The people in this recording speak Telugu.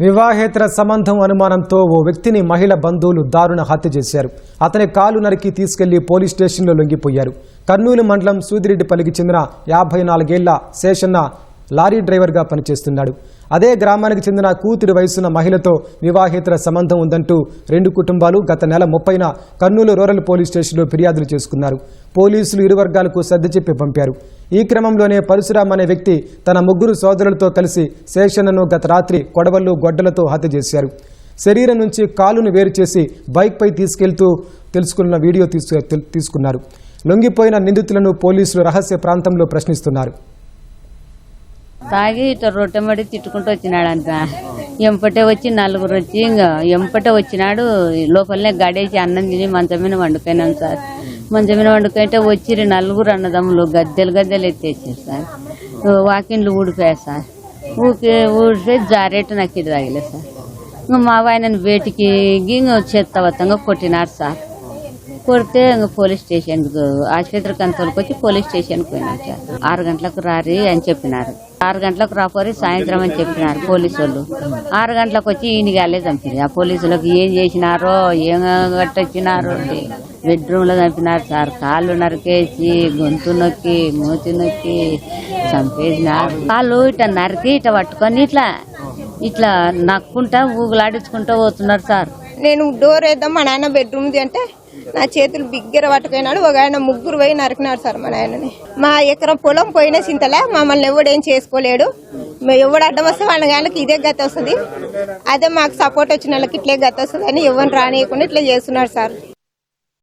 వివాహేతర సంబంధం అనుమానంతో ఓ వ్యక్తిని మహిళ బంధువులు దారుణ హత్య చేశారు. అతని కాలు నరికి తీసుకెళ్ళి పోలీస్ స్టేషన్లో లొంగిపోయారు. కర్నూలు మండలం సూదిరెడ్డిపల్లికి చెందిన యాభై నాలుగేళ్ళ శేషన్న లారీ డ్రైవర్గా పనిచేస్తున్నాడు. అదే గ్రామానికి చెందిన కూతురి వయసున్న మహిళతో వివాహేతర సంబంధం ఉందంటూ రెండు కుటుంబాలు గత నెల ముప్పైన కర్నూలు రూరల్ పోలీస్ స్టేషన్లో ఫిర్యాదులు చేసుకున్నారు. పోలీసులు ఇరు వర్గాలకు సర్ది చెప్పి పంపారు. ఈ క్రమంలోనే పరశురామ్ అనే వ్యక్తి తన ముగ్గురు సోదరులతో కలిసి శేషన్నను గత రాత్రి కొడవళ్ళు గొడ్డలతో హత్య చేశారు. శరీరం నుంచి కాలును వేరు చేసి బైక్పై తీసుకెళ్తూ తెలుసుకున్న వీడియో తీసుకున్నారు. లొంగిపోయిన నిందితులను పోలీసులు రహస్య ప్రాంతంలో ప్రశ్నిస్తున్నారు. తాగి ఇట్లా రొట్టెమడి తిట్టుకుంటూ వచ్చినాడంట. ఎంపటే వచ్చి నలుగురు వచ్చి ఇంకా ఎంపటే వచ్చినాడు లోపలనే గడేసి అన్నం తిని మంచం మీద వండుకున్నాం సార్. మంచం మీద వండుకుంటే వచ్చి నలుగురు అన్నదమ్ములు గద్దెలు గద్దెలు ఎత్తేసారు సార్. వాకిన్లు ఊడిపోయారు సార్. ఊకే ఊడిపోయి జారేట నాకు ఇది తగిలేదు సార్. ఇంకా మా ఆయనను వేటికి ఇంక చెత్తవత్తంగా కొట్టినారు సార్. కొడితే ఇంకా పోలీస్ స్టేషన్కి ఆసుపత్రికి అంతవరకు వచ్చి పోలీస్ స్టేషన్కి పోయినారు సార్. ఆరు గంటలకు రారి అని చెప్పినారు. ఆరు గంటలకు రాపోరి సాయంత్రం అని చెప్పినారు పోలీసు వాళ్ళు ఆరు గంటలకు వచ్చి ఈయనకి అల్లే చంపింది ఆ పోలీసులకు ఏం చేసినారో ఏం కట్టొచ్చినారో బెడ్రూమ్లో చంపినారు సార్. కాళ్ళు నరికేసి గొంతు నొక్కి మూతి నొక్కి చంపేసినారు. కాళ్ళు ఇట్లా నరికి ఇట్లా పట్టుకొని ఇట్లా ఇట్లా నక్కుంటా ఊగులాడించుకుంటూ పోతున్నారు సార్. నేను డోర్ వేద్దాం మా నాన్న బెడ్రూమ్ది అంటే నా చేతులు బిగ్గర పట్టుకున్నాడు ఒక ఆయన ముగ్గురు పోయి నరికినాడు సార్ మా నాయనని. మా ఎకరం పొలం పోయిన చింతలే మమ్మల్ని ఎవడేం చేసుకోలేడు. మేము ఎవడు అడ్డం వస్తే వాళ్ళ గానికి ఇదే గత వస్తుంది. అదే మాకు సపోర్ట్ వచ్చిన వాళ్ళకి ఇట్లే గత వస్తుంది అని ఎవరిని రానియకుండా ఇట్లా చేస్తున్నాడు సార్.